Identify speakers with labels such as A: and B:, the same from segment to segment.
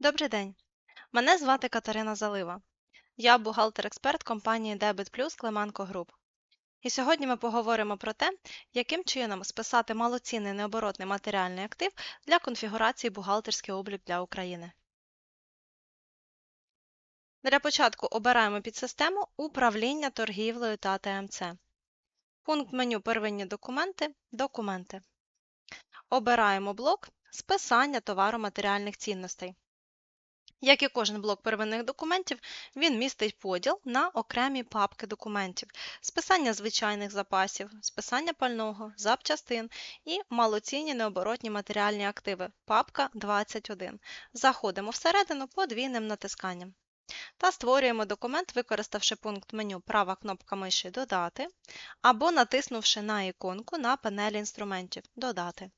A: Добрий день. Мене звати Катерина Залива. Я бухгалтер-експерт компанії Debit Plus Клименко Груп. І сьогодні ми поговоримо про те, яким чином списати малоцінний необоротний матеріальний актив для конфігурації бухгалтерський облік для України. Для початку обираємо підсистему Управління торгівлею та ТМЦ. Пункт меню Первинні документи Документи. Обираємо блок Списання товаро-матеріальних цінностей. Як і кожен блок первинних документів, він містить поділ на окремі папки документів, списання звичайних запасів, списання пального, запчастин і малоцінні необоротні матеріальні активи, папка 21. Заходимо всередину подвійним натисканням. Та створюємо документ, використавши пункт меню права кнопка миші Додати або натиснувши на іконку на панелі інструментів Додати.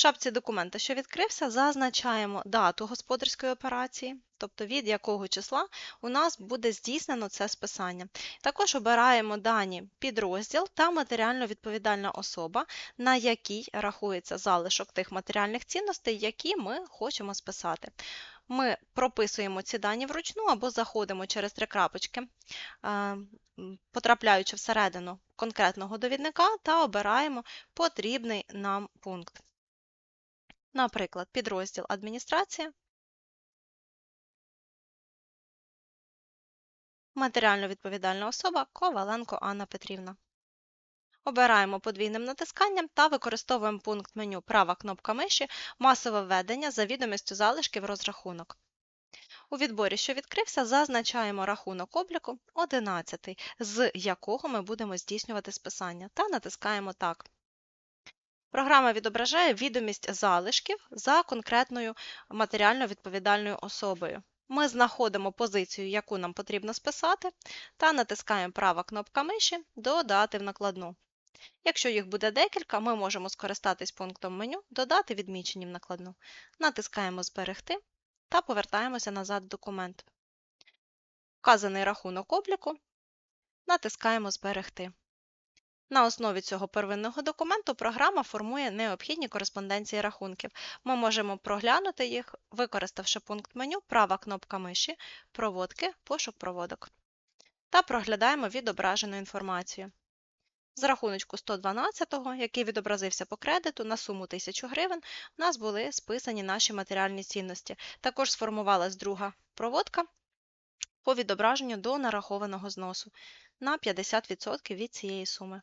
A: В шапці документа, що відкрився, зазначаємо дату господарської операції, тобто від якого числа у нас буде здійснено це списання. Також обираємо дані підрозділ та матеріально відповідальна особа, на якій рахується залишок тих матеріальних цінностей, які ми хочемо списати. Ми прописуємо ці дані вручну або заходимо через три крапочки, е, потрапляючи всередину конкретного довідника та обираємо потрібний нам пункт. Наприклад, підрозділ адміністрація, матеріально відповідальна особа Коваленко Анна Петрівна. Обираємо подвійним натисканням та використовуємо пункт меню права кнопка миші Масове введення за відомістю залишків розрахунок. У відборі, що відкрився, зазначаємо рахунок обліку 11, з якого ми будемо здійснювати списання, та натискаємо Так. Програма відображає відомість залишків за конкретною матеріально відповідальною особою. Ми знаходимо позицію, яку нам потрібно списати, та натискаємо права кнопка миші Додати в накладну. Якщо їх буде декілька, ми можемо скористатись пунктом меню Додати відмічені в накладну. Натискаємо Зберегти та повертаємося назад в документ. Вказаний рахунок обліку натискаємо Зберегти. На основі цього первинного документу програма формує необхідні кореспонденції рахунків. Ми можемо проглянути їх, використавши пункт меню права кнопка миші, проводки, пошук проводок. Та проглядаємо відображену інформацію. З рахуночку 112, який відобразився по кредиту на суму 1000 гривень, у нас були списані наші матеріальні цінності. Також сформувалась друга проводка по відображенню до нарахованого зносу на 50% від цієї суми.